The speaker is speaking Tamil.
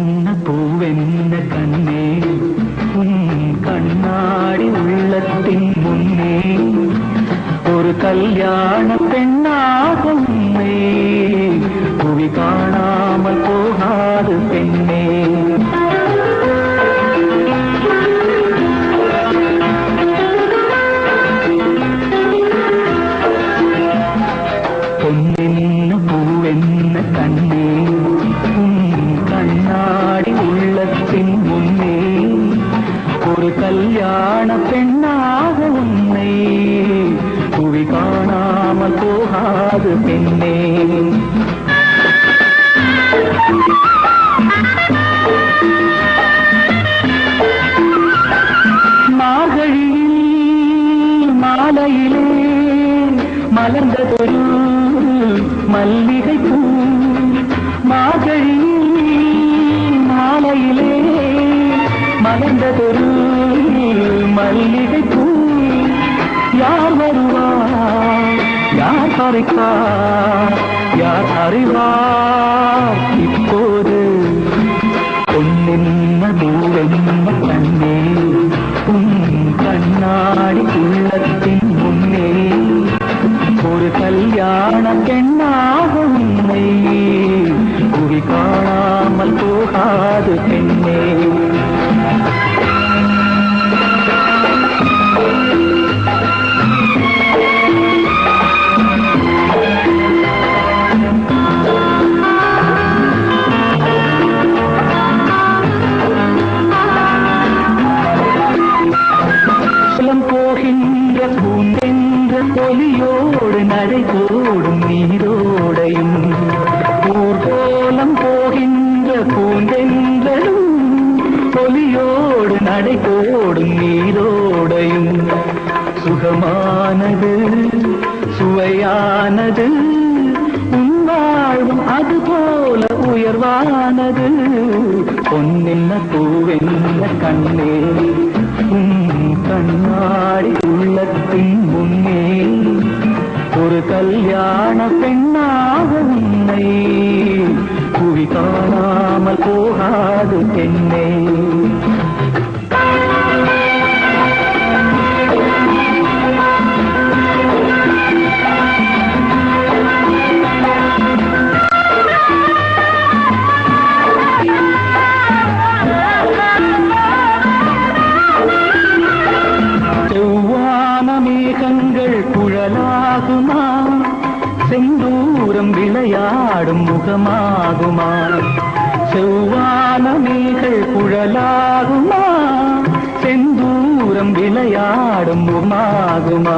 என்ன பூவென்ன கண்ணே உன் கண்ணாடி உள்ளத்தின் முன்னே ஒரு கல்யாண பெண்ணாகும் குவி காணாமல் போகாது பெண்ணே. பொன்னென்ன பூவென்ன கண்ணே முன்னே ஒரு கல்யாண பெண்ணாக உன்னை புவி காணாமல் போகாது பெண்ணே. மார்கழியில் மாலையிலே மலர்ந்ததொரு மல்லிகை பூ மலர்ந்ததொரு மல்லிகை பூ. யார் வருவார் யார் பறிப்பார் யார் அறிவார் இப்போது பொன்னென்ன பூவென்ன கண்ணே உன் கண்ணாடி உள்ளத்தின் முன்னே ஒரு கல்யாண பெண்ணாக உன்னை குறி காணாமல் போகாது பெண் ஒலியோடு நடை போடும் நீரோடையும். ஊர்கோலம் போகின்ற பூந்தென்றலும் ஒலியோடு நடை போடும் நீரோடையும். சுகமானது சுவையானது உன் வாழ்வும் அது போல உயர்வானது. பொன்னென்ன பூவென்ன கண்ணே உன் கண்ணாடி உள்ளத்தின் கல்யாண பெண்ணாக புவி காணாமல் போகாது பெண்ணே. மேகங்கள் குழலாகுமா? செந்தூரம் விளையாடும் முகமாகுமா? செவ்வான மேகங்கள் குழலாகுமா? செந்தூரம் விளையாடும் முகமாகுமா?